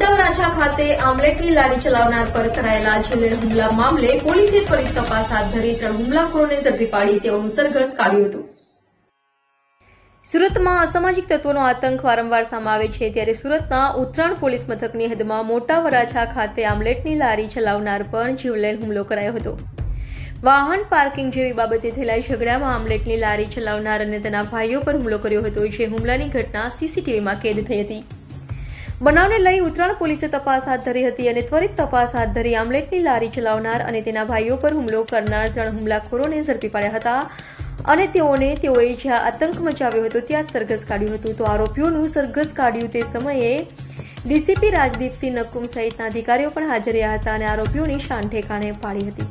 ખાતે આમલેટની લારી ચલાવનાર પર કરાયેલા છેલ્લે હુમલા મામલે પોલીસે ત્વરિત તપાસ હાથ ધરી ત્રણ હુમલાખોરોને ઝડપી પાડી તેઓ સરઘસ કાઢ્યું હતું. સુરતમાં અસામાજિક તત્વોનો આતંક વારંવાર સામાવે છે ત્યારે સુરતના ઉત્તરાયણ પોલીસ મથકની હદમાં મોટા વરાછા ખાતે આમલેટની લારી ચલાવનાર પર જીવલેણ હુમલો કરાયો હતો. વાહન પાર્કિંગ જેવી બાબતે થયેલા ઝઘડામાં આમલેટની લારી ચલાવનાર અને તેના ભાઈઓ પર હુમલો કર્યો હતો, જે હુમલાની ઘટના સીસીટીવીમાં કેદ થઈ હતી. બનાવને લઈ ઉત્તરાણ પોલીસે તપાસ હાથ ધરી હતી અને ત્વરિત તપાસ હાથ ધરી આમલેટની લારી ચલાવનાર અને તેના ભાઈઓ પર હુમલો કરનાર ત્રણ હુમલાખોરોને ઝડપી પાડ્યા હતા. અને તેઓને તેઓએ જ્યાં આતંક મચાવ્યો હતો ત્યાં જ સરઘસ કાઢ્યું હતું. તો આરોપીઓનું સરઘસ કાઢ્યું તે સમયે ડીસીપી રાજદીપસિંહ નકુમ સહિતના અધિકારીઓ પણ હાજર રહ્યા હતા અને આરોપીઓની શાન ઠેકાણે પાડી હતી.